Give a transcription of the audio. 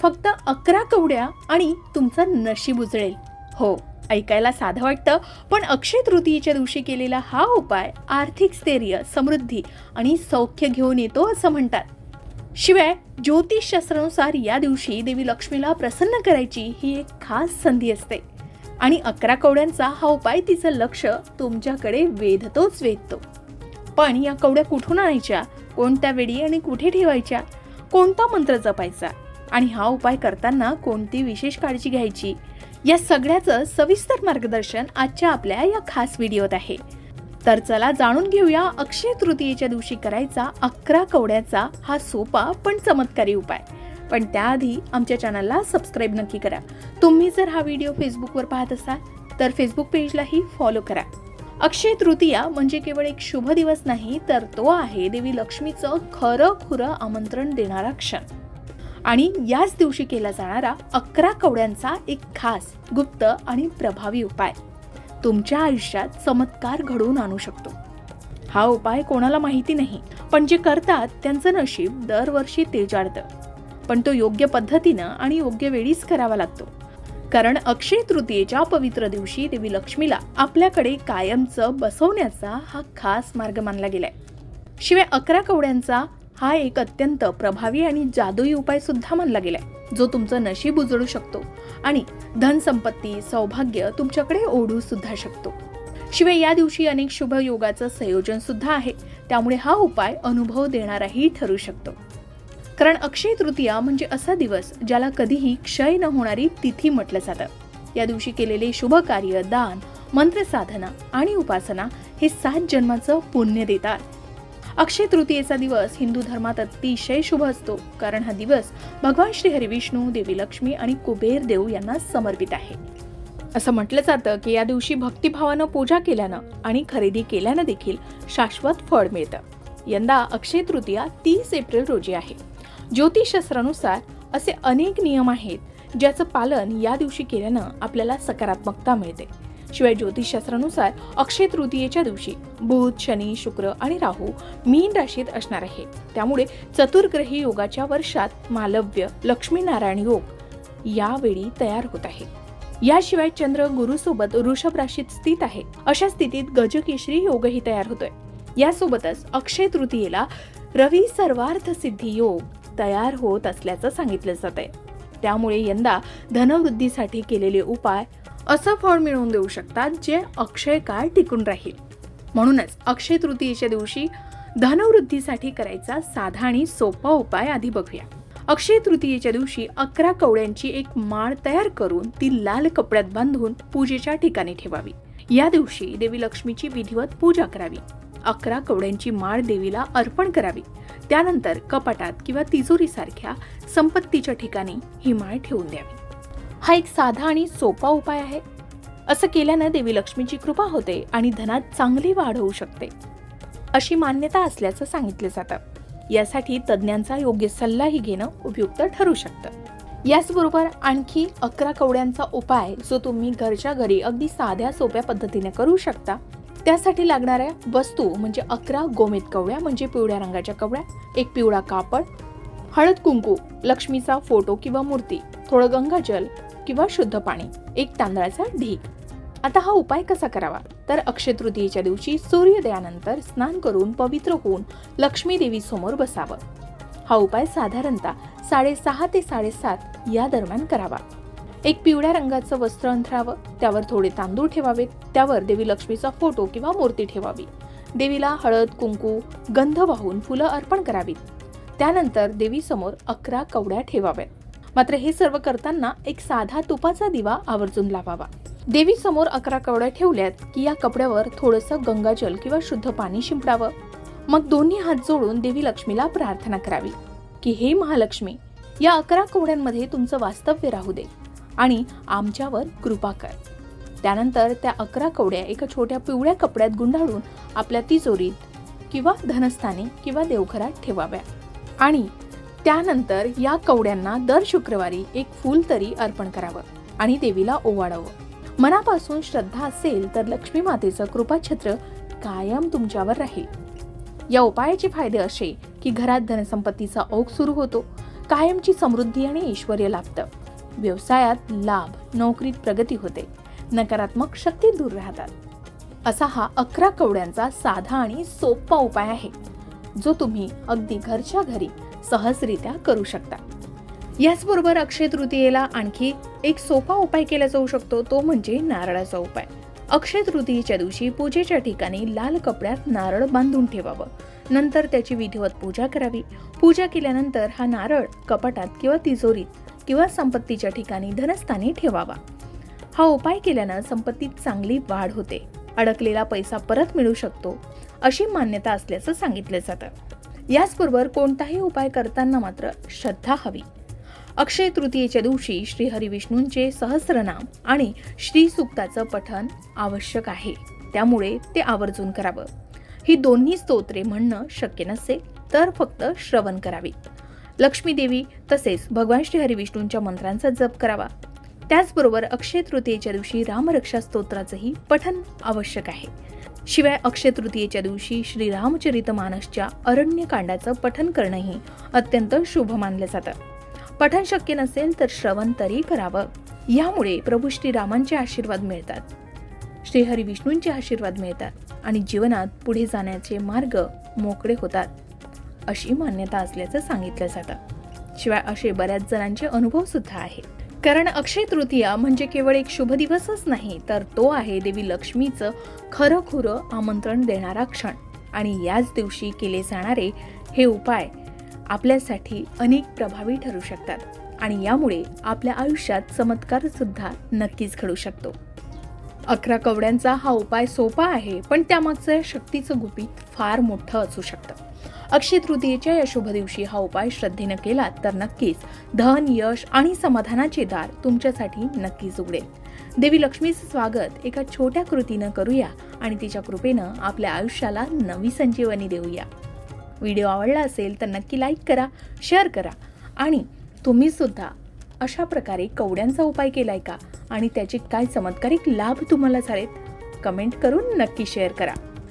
फक्त अकरा कवड्या आणि तुमचं नशीब उजळेल. हो ऐकायला साधं वाटतं पण अक्षय तृतीयेच्या दिवशी केलेला हा उपाय आर्थिक स्थैर्य समृद्धी आणि सौख्य घेऊन येतो असं म्हणतात. शिवाय ज्योतिषशास्त्रानुसार या दिवशी देवी लक्ष्मीला प्रसन्न करायची ही एक खास संधी असते. आणि अकरा कवड्यांचा हा उपाय तिचं लक्ष तुमच्याकडे वेधतोच वेधतो. पण या कवड्या कुठून आणायच्या? कोणत्या वेळी आणि कुठे ठेवायच्या? कोणता मंत्र जपायचा? आणि हा उपाय करताना कोणती विशेष काळजी घ्यायची? या सगळ्याचं सविस्तर मार्गदर्शन आजच्या आपल्या या खास व्हिडिओत आहे. तर चला जाणून घेऊया अक्षय तृतीयेच्या दिवशी करायचा अकरा कवड्याचा हा सोपा पण चमत्कारी उपाय. पण त्याआधी आमच्या चॅनलला सबस्क्राईब नक्की करा. तुम्ही जर हा व्हिडिओ फेसबुकवर पाहत असाल तर फेसबुक पेजलाही फॉलो करा. अक्षय तृतीया म्हणजे केवळ एक शुभ दिवस नाही तर तो आहे देवी लक्ष्मीचं खरं खुरं आमंत्रण देणारा क्षण. आणि याच दिवशी केला जाणारा अकरा कवड्यांचा एक खास गुप्त आणि प्रभावी उपाय. तुमच्या आयुष्यात चमत्कार घडवून आणू शकतो. हा उपाय कोणाला माहिती नाही पण जे करतात त्यांचं नशीब दरवर्षी तेजाडतं पण तो योग्य पद्धतीनं आणि योग्य वेळीच करावा लागतो. कारण अक्षय तृतीयेच्या पवित्र दिवशी देवी लक्ष्मीला आपल्याकडे कायमचं बसवण्याचा हा खास मार्ग मानला गेलाय. शिवाय अकरा कवड्यांचा हा एक अत्यंत प्रभावी आणि जादुई उपाय सुद्धा मानला गेलाय जो तुमचं नशीब उजळू शकतो आणि धनसंपत्ती सौभाग्य तुमच्याकडे ओढू सुद्धा शकतो. शिवाय या दिवशी अनेक शुभ योगाचं संयोजन सुद्धा आहे त्यामुळे हा उपाय अनुभव देणाराही ठरू शकतो. कारण अक्षय तृतीया म्हणजे असा दिवस ज्याला कधीही क्षय न होणारी तिथी म्हटलं जातं. या दिवशी केलेले शुभ कार्य दान मंत्र साधना आणि उपासना हे सात जन्माचं पुण्य देतात. अक्षय तृतीयेचा दिवस हिंदू धर्मात अतिशय शुभ असतो कारण हा दिवस भगवान श्री हरिविष्णू देवी लक्ष्मी आणि कुबेर देव यांना समर्पित आहे. असं म्हटलं जातं की या दिवशी भक्तिभावानं पूजा केल्यानं आणि खरेदी केल्यानं देखील शाश्वत फळ मिळतं. यंदा अक्षय तृतीया तीस एप्रिल रोजी आहे. ज्योतिषशास्त्रानुसार असे अनेक नियम आहेत ज्याचं पालन या दिवशी केल्यानं आपल्याला सकारात्मकता मिळते. शिवाय ज्योतिषशास्त्रानुसार अक्षय तृतीयेच्या दिवशी बुध शनी शुक्र आणि राहू मीन राशीत असणार आहे. त्यामुळे चतुर्ग्रही योगाच्या वर्षात मालव्य लक्ष्मीनारायण योग यावेळी तयार होत आहे. याशिवाय चंद्र गुरुसोबत वृषभ राशीत स्थित आहे. अशा स्थितीत गजकेशरी योगही तयार होतोय. यासोबतच अक्षय तृतीयेला रवी सर्वार्थ सिद्धी योग तयार होत असल्याचं सांगितलं जात आहे त्यामुळे यंदा धनवृद्धीसाठी केलेले उपाय असं फळ मिळवून देऊ शकतात जे अक्षय काळ टिकून राहील. म्हणूनच अक्षय तृतीयेच्या दिवशी धनवृद्धीसाठी करायचा साधा आणि सोपा उपाय आधी बघूया. अक्षय तृतीयेच्या दिवशी अकरा कवड्यांची एक माळ तयार करून ती लाल कपड्यात बांधून पूजेच्या ठिकाणी ठेवावी. या दिवशी देवी लक्ष्मीची विधिवत पूजा करावी. अकरा कवड्यांची माळ देवीला अर्पण करावी. त्यानंतर कपाटात किंवा तिजोरीसारख्या संपत्तीच्या ठिकाणी ही माळ ठेवून द्यावी. हा एक साधा आणि सोपा उपाय आहे. असं केल्यानं देवी लक्ष्मीची कृपा होते आणि धनात चांगली वाढ होऊ शकते. अशी मान्यता असल्याचं सांगितलं जातं. यासाठी तज्ज्ञांचा योग्य सल्लाही घेणं उपयुक्त ठरू शकतं. याचबरोबर आणखी अकरा कवड्यांचा उपाय जो तुम्ही घरच्या घरी अगदी साध्या सोप्या पद्धतीने करू शकता. त्यासाठी लागणाऱ्या वस्तू म्हणजे अकरा गोमेत कवड्या म्हणजे पिवळ्या रंगाच्या कवड्या एक पिवळा कापड हळद कुंकू लक्ष्मीचा फोटो किंवा मूर्ती थोडं गंगाजल किंवा शुद्ध पाणी एक तांदळाचा ढीक आता हा उपाय कसा करावा? तर अक्षय तृतीयेच्या दिवशी सूर्योदयानंतर स्नान करून पवित्र होऊन लक्ष्मी देवी समोर बसावं. हा उपाय साधारणतः साडेसहा ते साडेसात या दरम्यान करावा. एक पिवळ्या रंगाचं वस्त्र अंथरावं त्यावर थोडे तांदूळ ठेवावेत त्यावर देवी लक्ष्मीचा फोटो किंवा मूर्ती ठेवावी. देवीला हळद कुंकू गंध वाहून फुलं अर्पण करावीत. त्यानंतर देवीसमोर अकरा कवड्या ठेवाव्यात. मात्र हे सर्व करताना एक साधा तुपाचा दिवा आवर्जून लावावा. देवी समोर अकरा कवड्या ठेवल्यात की या कपड्यावर थोडंसं गंगाजल किंवा शुद्ध पाणी शिंपडावं. मग दोन्ही हात जोडून देवी लक्ष्मीला प्रार्थना करावी की हे महालक्ष्मी या अकरा कवड्यांमध्ये तुमचं वास्तव्य राहू दे आणि आमच्यावर कृपा कर. त्यानंतर त्या अकरा कवड्या एका छोट्या पिवळ्या कपड्यात गुंडाळून आपल्या तिजोरीत किंवा धनस्थानी किंवा देवघरात ठेवाव्या. आणि त्यानंतर या कवड्यांना दर शुक्रवारी एक फूल तरी अर्पण करावं आणि देवीला ओवाळावं. मनापासून श्रद्धा असेल तर लक्ष्मी मातेचं कृपाछत्र कायम तुमच्यावर राहील. या उपायाचे फायदे असे की घरात धनसंपत्तीचा ओघ सुरू होतो कायमची समृद्धी आणि ऐश्वर लाभतं. व्यवसायात लाभ नोकरीत प्रगती होते नकारात्मक शक्ती दूर राहतात. असा हा अकरा कवड्यांचा साधा आणि सोपा उपाय आहे. जो तुम्ही अगदी घरच्या घरी सहजरित्या करू शकता. याचबरोबर अक्षय तृतीयेला आणखी एक सोपा उपाय केला जाऊ शकतो तो म्हणजे नारळाचा उपाय. अक्षय तृतीयेच्या दिवशी पूजेच्या ठिकाणी लाल कपड्यात नारळ बांधून ठेवावं. नंतर त्याची विधिवत पूजा करावी. पूजा केल्यानंतर हा नारळ कपाटात किंवा तिजोरीत किंवा संपत्तीच्या ठिकाणी धनस्थानी ठेवावा. हा उपाय केल्यानं संपत्तीत चांगली वाढ होते. अडकलेला पैसा परत मिळू शकतो. अशी मान्यता असल्याचं सांगितलं जातं. याचबरोबर कोणताही उपाय करताना मात्र श्रद्धा हवी. अक्षय तृतीयेच्या दिवशी श्री हरिविष्णूंचे सहस्रनाम आणि श्री सुक्ताचं आवश्यक आहे. त्यामुळे ते आवर्जून करावं. ही दोन्ही स्तोत्रे म्हणणं शक्य नसेल तर फक्त श्रवण करावी. लक्ष्मीदेवी तसेच भगवान श्री हरिविष्णूंच्या मंत्रांचा जप करावा. त्याचबरोबर अक्षय तृतीयेच्या दिवशी रामरक्षा स्तोत्राचंही पठन आवश्यक आहे. शिवाय अक्षय तृतीयेच्या दिवशी श्रीरामचरितमानसच्या मानसच्या अरण्यकांडाचं पठन करणंही अत्यंत शुभ मानलं जातं. पठन शक्य नसेल तर श्रवण तरी करावं. यामुळे प्रभू श्रीरामांचे आशीर्वाद मिळतात. श्रीहरी विष्णूंचे आशीर्वाद मिळतात आणि जीवनात पुढे जाण्याचे मार्ग मोकळे होतात अशी मान्यता असल्याचं सांगितलं जातं. शिवाय असे बऱ्याच जणांचे अनुभव सुद्धा आहेत. कारण अक्षय तृतीया म्हणजे केवळ एक शुभ दिवसच नाही तर तो आहे देवी लक्ष्मीचं खरं खुरं आमंत्रण देणारा क्षण. आणि याच दिवशी केले जाणारे हे उपाय आपल्यासाठी अनेक प्रभावी ठरू शकतात आणि यामुळे आपल्या आयुष्यात चमत्कार सुद्धा नक्कीच घडू शकतो. अकरा कवड्यांचा हा उपाय सोपा आहे पण त्यामागचं शक्तीचं गुपित फार मोठं असू शकतं. अक्षय तृतीयेच्या या शुभ दिवशी हा उपाय श्रद्धेनं केलात तर नक्कीच धन यश आणि समाधानाचे दार तुमच्यासाठी नक्कीच उघडेल. देवी लक्ष्मीचं स्वागत एका छोट्या कृतीनं करूया आणि तिच्या कृपेनं आपल्या आयुष्याला नवी संजीवनी देऊया. व्हिडिओ आवडला असेल तर नक्की लाईक करा शेअर करा आणि तुम्ही सुद्धा अशा प्रकारे कवड्यांचा उपाय केलाय का? आणि त्याचे काय चमत्कारिक लाभ तुम्हाला झालेत? कमेंट करून नक्की शेअर करा.